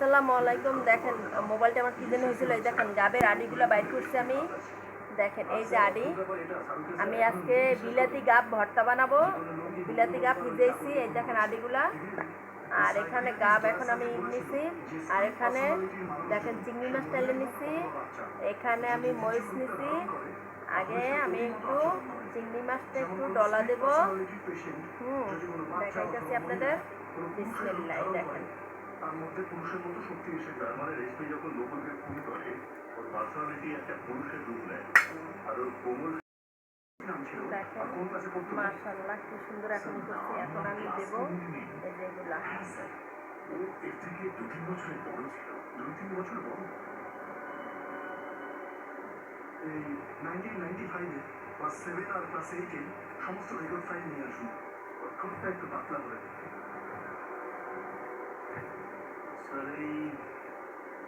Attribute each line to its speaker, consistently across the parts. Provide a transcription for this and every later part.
Speaker 1: আসসালামু আলাইকুম। দেখেন, মোবাইলটা আমার কি জন্য হয়েছিল, এই দেখেন, গাবের আডিগুলো বাইর করছি আমি। দেখেন, এই যে আডি। আমি আজকে বিলাতি গাব ভর্তা বানাবো। বিলাতি গাব ভিজেছি এই দেখেন আডিগুলা। আর এখানে গাব এখন আমি নিছি। আর এখানে দেখেন, চিংড়ি মাছ তেলে নিছি। এখানে আমি মরিচ নিছি। আগে আমি একটু চিংড়ি মাছটা একটু ডলা দেব। হুম, দেখাইতেছি আপনাদের। দেখেন।
Speaker 2: তার মধ্যে পুরুষের মতো শক্তি এসে যায়। মানে রেশমি যখন লোককে খুন করে ওর পার্সোনালিটি একটা পুরুষের রূপ নেয়। আর ওর কোমল নাম ছিল
Speaker 1: দেখেন
Speaker 2: আর কোন কাছে পড়তো
Speaker 1: মাশাল্লাহ কি সুন্দর এখন করছি। এখন আমি দেব এই যে এগুলা।
Speaker 2: ও এর থেকে দু তিন বছরের বড় ছিল। দুই তিন বছর বড়? এই নাইনটিন নাইনটি ফাইভে ক্লাস সেভেন আর ক্লাস এইটে সমস্ত রেকর্ড ফাইল নিয়ে আসুন। ঠোঁটটা একটু পাতলা করে। স্যার এই রেশমি তার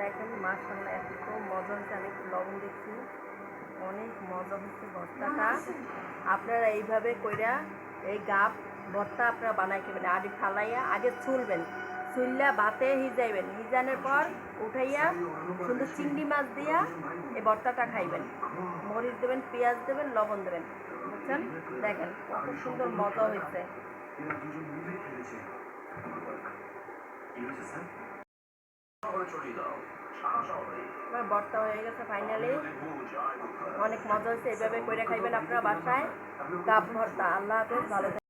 Speaker 1: দেখেন মাশাল্লাহ এত মজা হচ্ছে একটু লবণ দেখছি। অনেক মজা হচ্ছে ভর্তাটা। আপনারা এইভাবে কইরা এই গাপ ভর্তা আপনারা বানাই খাবেন। আগে ফালাইয়া আগে চুলবেন চুললা ভাতে হিজাইবেন। হিজানোর পর উঠাইয়া সুন্দর চিংড়ি মাছ দিয়া এই ভর্তাটা খাইবেন। মরিচ দেবেন, পেঁয়াজ দেবেন, লবণ দেবেন। বুঝছেন? দেখেন, কত সুন্দর মজা হয়েছে। আমার বর্তা হয়ে গেছে ফাইনালি অনেক মজা হয়েছে, এইভাবে করে খাইবেন আপনারা বাসায়। গাব ভর্তা, আল্লাহ হাফেজ, ভালো।